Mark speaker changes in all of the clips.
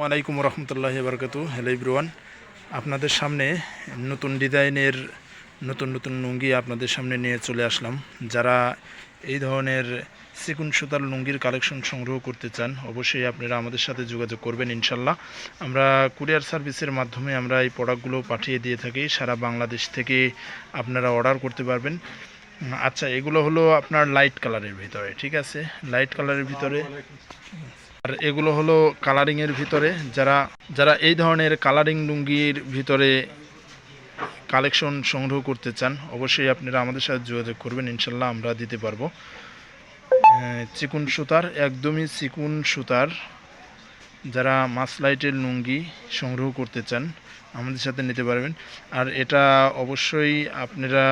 Speaker 1: ওয়ালাইকুম রহমতুল্লাহ বরকত হ্যালো ইব্রুয়ান আপনাদের সামনে নতুন ডিজাইনের, নতুন নতুন লুঙ্গি আপনাদের সামনে নিয়ে চলে আসলাম। যারা এই ধরনের সিকুন সুতার লুঙ্গির কালেকশন সংগ্রহ করতে চান, অবশ্যই আপনারা আমাদের সাথে যোগাযোগ করবেন ইনশাল্লাহ আমরা কুরিয়ার সার্ভিসের মাধ্যমে আমরা এই প্রোডাক্টগুলো পাঠিয়ে দিয়ে থাকি। সারা বাংলাদেশ থেকে আপনারা অর্ডার করতে পারবেন। আচ্ছা এগুলো হলো আপনার লাইট কালারের ভিতরে, ঠিক আছে? লাইট কালারের ভিতরে আর এগুলো হলো কালারিংয়ের ভিতরে। যারা যারা এই ধরনের কালারিং লুঙ্গির ভিতরে কালেকশন সংগ্রহ করতে চান, অবশ্যই আপনারা আমাদের সাথে যোগাযোগ করবেন। ইনশাল্লাহ আমরা দিতে পারব। চিকুন সুতার, একদমই চিকুন সুতার। যারা মাসলাইটের লুঙ্গি সংগ্রহ করতে চান, আমাদের সাথে নিতে পারবেন। আর এটা অবশ্যই আপনারা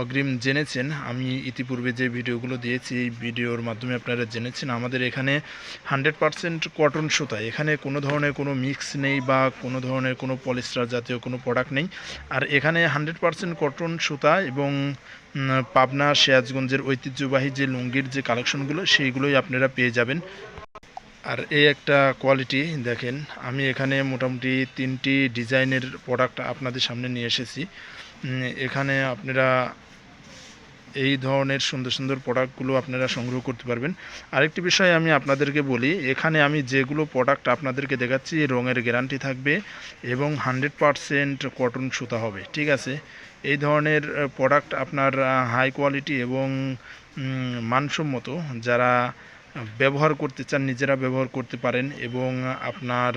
Speaker 1: অগ্রিম জেনেছেন। আমি ইতিপূর্বে যে ভিডিওগুলো দিয়েছি, এই ভিডিওর মাধ্যমে আপনারা জেনেছেন, আমাদের এখানে হান্ড্রেড পারসেন্ট কটন সুতা। এখানে কোনো ধরনের কোনো মিক্স নেই বা কোনো ধরনের কোনো পলিস্টার জাতীয় কোনো প্রোডাক্ট নেই। আর এখানে হান্ড্রেড পারসেন্ট কটন সুতা এবং পাবনা সিরাজগঞ্জের ঐতিহ্যবাহী যে লুঙ্গির যে কালেকশনগুলো, সেইগুলোই আপনারা পেয়ে যাবেন। আর এই একটা কোয়ালিটি দেখেন, আমি এখানে মোটামুটি তিনটি ডিজাইনের প্রোডাক্ট আপনাদের সামনে নিয়ে এসেছি। এখানে আপনারা এই ধরনের সুন্দর সুন্দর প্রোডাক্টগুলো আপনারা সংগ্রহ করতে পারবেন। আরেকটি বিষয় আমি আপনাদেরকে বলি, এখানে আমি যেগুলো প্রোডাক্ট আপনাদেরকে দেখাচ্ছি রঙের গ্যারান্টি থাকবে এবং হান্ড্রেড পারসেন্ট কটন সুতা হবে, ঠিক আছে? এই ধরনের প্রোডাক্ট আপনার হাই কোয়ালিটি এবং মানসম্মত যারা ব্যবহার করতে চান, নিজেরা ব্যবহার করতে পারেন এবং আপনার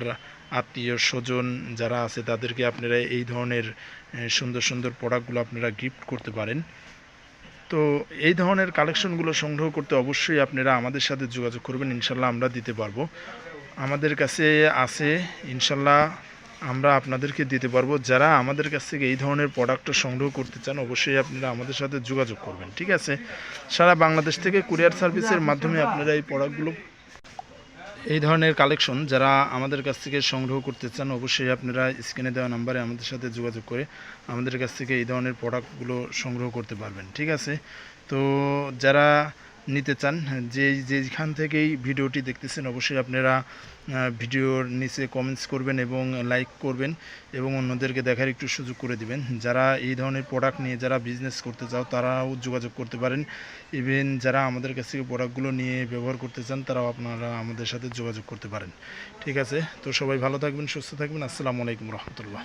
Speaker 1: আত্মীয় স্বজন যারা আছে তাদেরকে আপনারা এই ধরনের সুন্দর সুন্দর প্রোডাক্টগুলো আপনারা গিফট করতে পারেন। তো এই ধরনের কালেকশনগুলো সংগ্রহ করতে অবশ্যই আপনারা আমাদের সাথে যোগাযোগ করবেন, ইনশাল্লাহ আমরা দিতে পারব। আমাদের কাছে আছে, ইনশাল্লাহ আমরা আপনাদেরকে দিতে পারব। যারা আমাদের কাছ থেকে এই ধরনের প্রোডাক্ট সংগ্রহ করতে চান, অবশ্যই আপনারা আমাদের সাথে যোগাযোগ করবেন, ঠিক আছে? সারা বাংলাদেশ থেকে কুরিয়ার সার্ভিসের মাধ্যমে আপনারা এই প্রোডাক্টগুলো এই ধরনের কালেকশন যারা আমাদের কাছ থেকে সংগ্রহ করতে চান, অবশ্যই আপনারা স্ক্রিনে দেওয়া নাম্বারে আমাদের সাথে যোগাযোগ করে আমাদের কাছ থেকে এই ধরনের প্রোডাক্টগুলো সংগ্রহ করতে পারবেন, ঠিক আছে? তো যারা নিতে চান, যে যেখান থেকেই ভিডিওটি দেখতেছেন, অবশ্যই আপনারা ভিডিওর নিচে কমেন্টস করবেন এবং লাইক করবেন এবং অন্যদেরকে দেখার একটু সুযোগ করে দিবেন। যারা এই ধরনের প্রোডাক্ট নিয়ে যারা বিজনেস করতে চাও, তারাও যোগাযোগ করতে পারেন। ইভেন যারা আমাদের কাছ থেকে প্রোডাক্টগুলো নিয়ে ব্যবহার করতে চান, তারাও আপনারা আমাদের সাথে যোগাযোগ করতে পারেন। ঠিক আছে? তো সবাই ভালো থাকবেন, সুস্থ থাকবেন। আসসালামু আলাইকুম রহমতুল্লাহ।